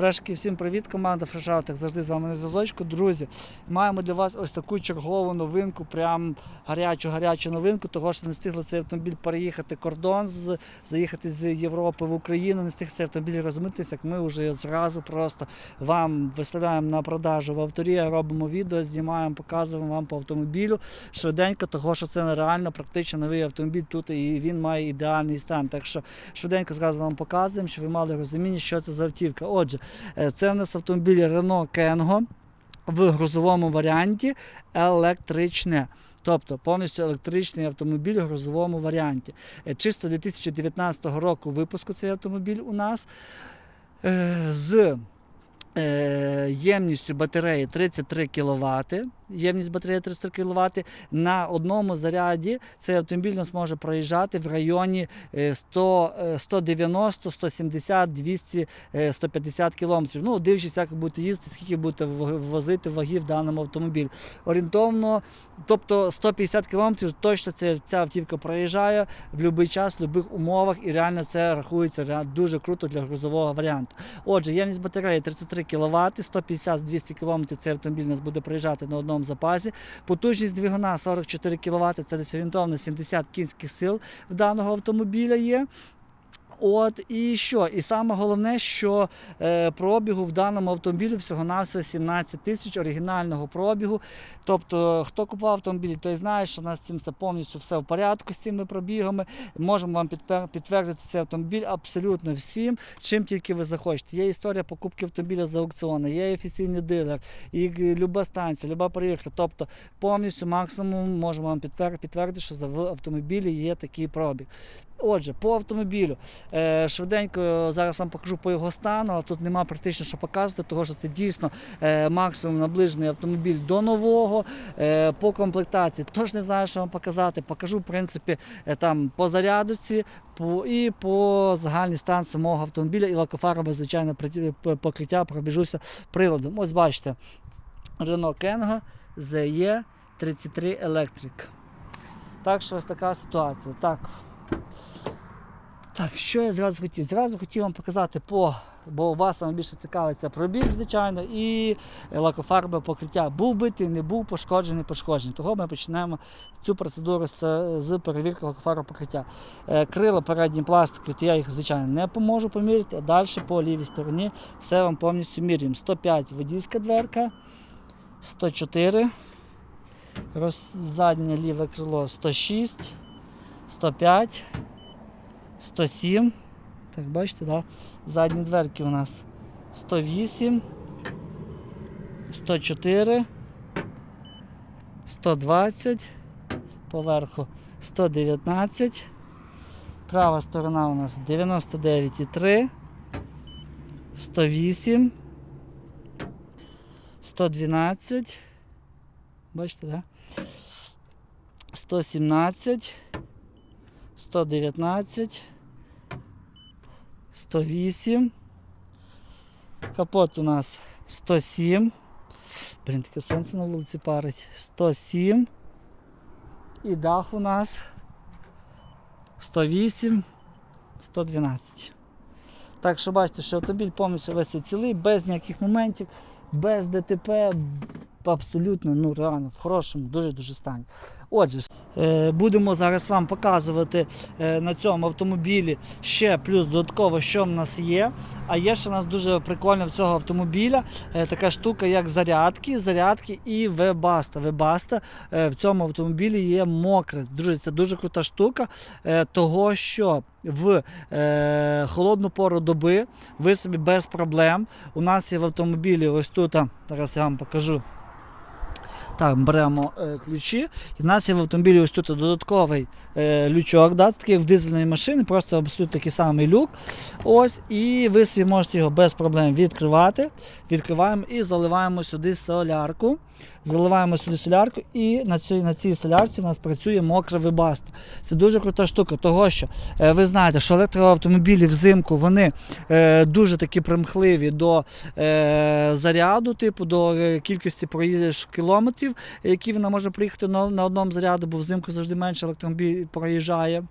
Фрешки, всім привіт, команда Фрешаутек. Завжди з вами на зв'язочку. Друзі, маємо для вас ось таку чергову новинку, прям гарячу-гарячу новинку, того що не встигли цей автомобіль переїхати кордон, з, заїхати з Європи в Україну, не встиг цей автомобіль розмитися, як ми вже зразу просто вам виставляємо на продажу в авторі, робимо відео, знімаємо, показуємо вам по автомобілю швиденько, того що це нереально практично новий автомобіль тут і він має ідеальний стан. Так що швиденько зразу вам показуємо, щоб ви мали розуміння, що це за автівка. Отже, це у нас автомобіль Renault Kengo в грузовому варіанті електричне. Тобто повністю електричний автомобіль в грузовому варіанті. Е, Чисто 2019 року випуску цей автомобіль у нас е, з е, ємністю батареї 33 кВт. Ємність батареї 33 кВт. На одному заряді цей автомобіль нас може проїжджати в районі е, 100, е, 190, 170, 200, е, 150 км. Ну, дивлячись, як ви будете їздити, скільки будете возити ваги в даному автомобілі. Орієнтовно, тобто 150 км точно ця, ця автівка проїжджає в будь-який час, в будь-яких умовах, і реально це рахується дуже круто для грузового варіанту. Отже, ємність батареї 33 кВт, 150-200 км цей автомобіль нас буде проїжджати на одному запасі. Потужність двигуна 44 кВт, це десь орієнтовно 70 кінських сил в даного автомобіля є. От і що? І саме головне, що е, пробігу в даному автомобілі всього навсього 17 тисяч оригінального пробігу. Тобто, хто купував автомобіль, той знає, що у нас з цим все повністю все в порядку з цими пробігами. Можемо вам підтвердити цей автомобіль абсолютно всім, чим тільки ви захочете. Є історія покупки автомобіля з аукціону, є офіційний дилер, і люба станція, люба перевірка. Тобто повністю максимум можемо вам підтвердити, що в автомобілі є такий пробіг. Отже, по автомобілю. Е, швиденько зараз вам покажу по його стану, але тут нема практично що показувати, тому що це дійсно е, максимум наближений автомобіль до нового. Е, по комплектації теж не знаю, що вам показати. Покажу, в принципі, там по зарядці і по загальній стан самого автомобіля і лакофарове, звичайно, покриття пробіжуся приладом. Ось бачите, Renault Kengo ZE 33 Electric. Так що ось така ситуація. Так. Так, що я зразу хотів? Зразу хотів вам показати по, бо вас саме більше цікавиться пробіг, звичайно, і лакофарбове покриття. Був битий, не був пошкоджений, пошкоджений. Того ми почнемо цю процедуру з, з перевірки лакофарбового покриття. Е, Крила передні пластики, то я їх, звичайно, не поможу поміряти, а далі по лівій стороні все вам повністю міряємо. 105 водійська дверка, 104, роз, заднє ліве крило 106, 105. 107. Так, бачите, да? задні дверки у нас 108, 104, 120, поверху 119. Права сторона у нас 99,3, 108, 112. Бачите, да? 117. 119, 108. Капот у нас 107. Блін, таке сонце на вулиці парить. 107. І дах у нас 108, 112. Так що бачите, що автомобіль повністю весь цілий, без ніяких моментів, без ДТП, абсолютно, ну реально, в хорошому, дуже-дуже стані. Отже, Будемо зараз вам показувати е, на цьому автомобілі ще плюс додатково, що в нас є. А є ще в нас дуже прикольно в цього автомобіля е, така штука, як зарядки, зарядки і вебаста. Вебаста е, в цьому автомобілі є мокре. Друзі, це дуже крута штука, е, того що в е, холодну пору доби ви собі без проблем. У нас є в автомобілі ось тут, зараз я вам покажу. Так, беремо е, ключі. І в нас є в автомобілі ось тут додатковий е, лючок, да, такий в дизельної машини, просто абсолютно такий самий люк. Ось, і ви собі можете його без проблем відкривати. Відкриваємо і заливаємо сюди солярку. Заливаємо сюди солярку, і на цій, на цій солярці в нас працює мокре вибасто. Це дуже крута штука, того що е, ви знаєте, що електроавтомобілі взимку вони е, дуже такі примхливі до е, заряду, типу до кількості кілометрів, які вона може приїхати на, на одному заряду, бо взимку завжди менше електромобіль проїжджає.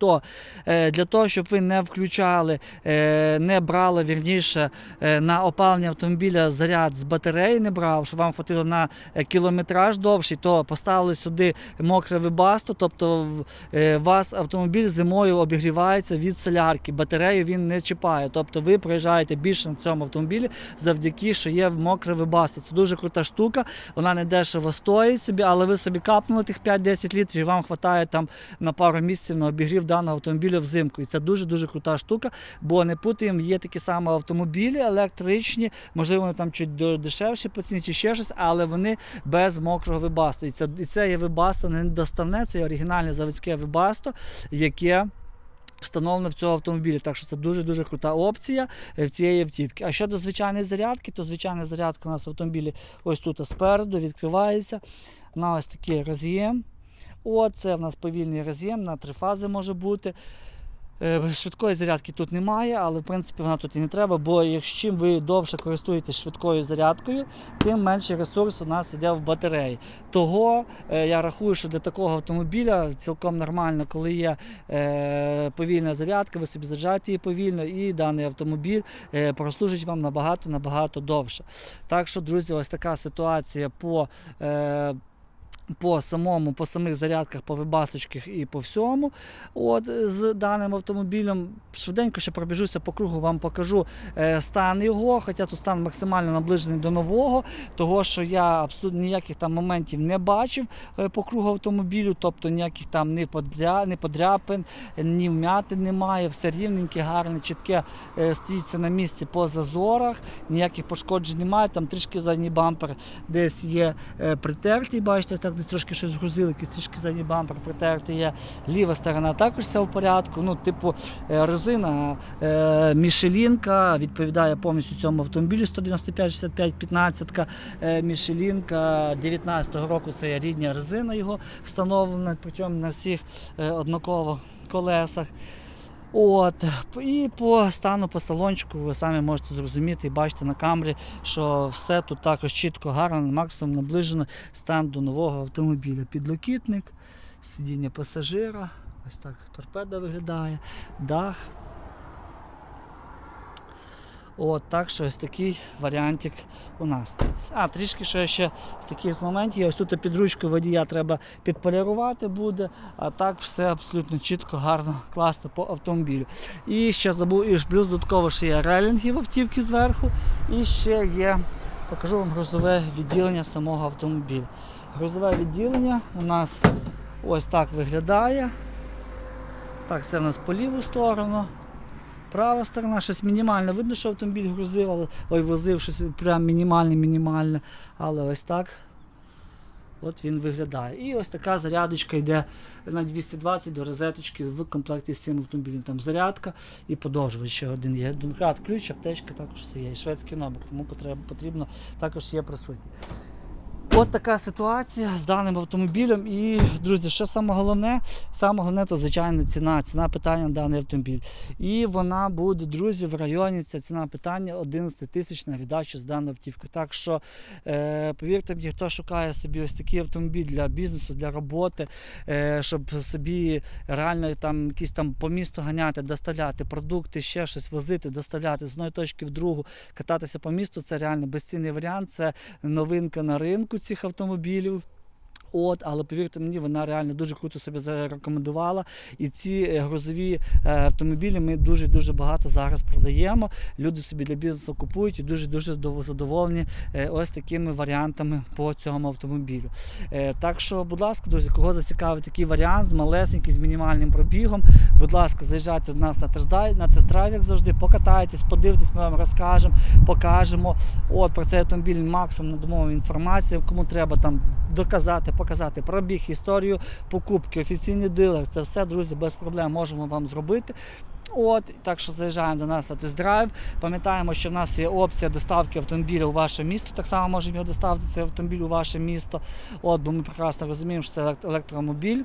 То е, для того, щоб ви не включали, е, не брали вірніше е, на опалення автомобіля заряд з батареї, не брав, щоб вам хватило на кілометраж довший, то поставили сюди мокре вибасто, тобто вас автомобіль зимою обігрівається від солярки, батарею він не чіпає. Тобто ви проїжджаєте більше на цьому автомобілі завдяки, що є мокре вибасто. Це дуже крута штука, вона не дешево стоїть собі, але ви собі капнули тих 5-10 літрів, і вам вистачає там на пару місяців на обігрів даного автомобіля взимку. І це дуже-дуже крута штука, бо не путаємо, є такі самі автомобілі електричні, можливо, вони там чуть дешевші по ціні чи ще щось, але вони без мокрого вибасту. І це, і це є вибасто не доставне, це є оригінальне заводське вибасто, яке. Встановлено в цьому автомобілі, так що це дуже-дуже крута опція е, в цієї автівки. А щодо звичайної зарядки, то звичайна зарядка у нас в автомобілі ось тут спереду відкривається на ось такий роз'єм. От, це в нас повільний роз'єм, на три фази може бути. Е, Швидкої зарядки тут немає, але в принципі вона тут і не треба, бо якщо чим ви довше користуєтесь швидкою зарядкою, тим менший ресурс у нас йде в батареї. Того е, я рахую, що для такого автомобіля цілком нормально, коли є е, повільна зарядка, ви собі заряджаєте її повільно, і даний автомобіль прослужить вам набагато набагато довше. Так що, друзі, ось така ситуація по. По самому, по самих зарядках, по вибасочках і по всьому. От з даним автомобілем. Швиденько ще пробіжуся по кругу, вам покажу е, стан його. Хоча тут стан максимально наближений до нового, того що я абсолютно ніяких там моментів не бачив е, по кругу автомобілю, тобто ніяких там ні подря, ні подряпин, ні вмятин немає, все рівненьке, гарне, чітке е, стоїться на місці по зазорах, ніяких пошкоджень немає. Там трішки задній бампер десь є притертий, бачите, так десь трошки щось грузили, трішки задній бампер притертий є. Ліва сторона також все в порядку. Ну, типу, е, резина е, Мішелінка відповідає повністю цьому автомобілю 195 65 15 е, Мішелінка 19-го року це рідня резина його встановлена, причому на всіх однаково колесах. От, і по стану по салончику ви самі можете зрозуміти і бачите на камері, що все тут також чітко, гарно, максимум наближено стан до нового автомобіля. Підлокітник, сидіння пасажира, ось так торпеда виглядає, дах. От, так що ось такий варіантик у нас. А, трішки що ще з таких моментів. Ось тут під ручкою водія треба підполірувати буде, а так все абсолютно чітко, гарно, класно по автомобілю. І ще забув, і плюс додатково ще є релінги в автівці зверху. І ще є, покажу вам грузове відділення самого автомобіля. Грузове відділення у нас ось так виглядає. Так, це в нас по ліву сторону. Права сторона, щось мінімальне. Видно, що автомобіль грузив, але ой, возив щось прям мінімальне, мінімальне. Але ось так. От він виглядає. І ось така зарядочка йде на 220 до розеточки в комплекті з цим автомобілем. Там зарядка і подовжувач ще один є. Донкрат, ключ, аптечка також все є. І шведський номер, кому потрібно також є присутній. От така ситуація з даним автомобілем. І, друзі, що саме головне, саме головне, то звичайно ціна. Ціна питання на даний автомобіль. І вона буде, друзі, в районі ця ціна питання 11 тисяч на віддачу з даною автівкою. Так що, е, повірте мені, хто шукає собі ось такий автомобіль для бізнесу, для роботи, е, щоб собі реально там якісь там по місту ганяти, доставляти продукти, ще щось возити, доставляти з одної точки в другу, кататися по місту, це реально безцінний варіант. Це новинка на ринку цих автомобілів. От, але повірте мені, вона реально дуже круто себе зарекомендувала. І ці е, грузові е, автомобілі ми дуже дуже багато зараз продаємо. Люди собі для бізнесу купують і дуже дуже задоволені е, ось такими варіантами по цьому автомобілю. Так що, будь ласка, друзі, кого зацікавить такий варіант з малесеньким, з мінімальним пробігом, будь ласка, заїжджайте до нас на тест-драйв, на тест-драйв, як завжди, покатайтесь, подивитесь, ми вам розкажемо, покажемо. От про цей автомобіль максимум надамо інформацію, кому треба там доказати, показати пробіг, історію покупки, офіційний дилер. Це все, друзі, без проблем можемо вам зробити. От, так що заїжджаємо до нас на тест-драйв. Пам'ятаємо, що в нас є опція доставки автомобіля у ваше місто. Так само можемо його доставити цей автомобіль у ваше місто. От, бо ми прекрасно розуміємо, що це елект- електромобіль.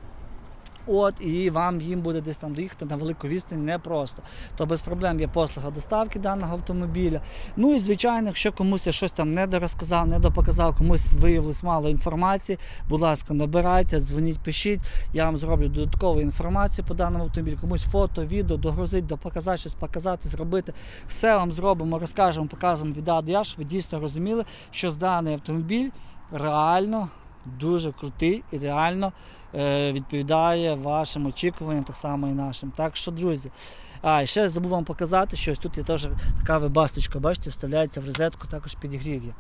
От і вам їм буде десь там доїхати на велику відстань непросто. То без проблем є послуга доставки даного автомобіля. Ну і звичайно, якщо комусь я щось там не дорозказав, не допоказав, комусь виявилось мало інформації, будь ласка, набирайте, дзвоніть, пишіть. Я вам зроблю додаткову інформацію по даному автомобілю. Комусь фото, відео, догрузить, допоказати, щось показати, зробити. Все вам зробимо, розкажемо, покажемо від А до Я, щоб ви дійсно розуміли, що з даний автомобіль реально дуже крутий і реально відповідає вашим очікуванням, так само і нашим. Так що, друзі. А, ще забув вам показати, що тут є теж така вебасточка, бачите, вставляється в розетку, також підігрів є.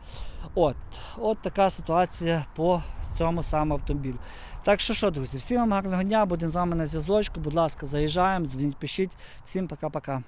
От, от така ситуація по цьому самому автомобілю. Так що що, друзі, всім вам гарного дня, будемо з вами на зв'язочку. Будь ласка, заїжджаємо, дзвоніть, пишіть. Всім пока-пока.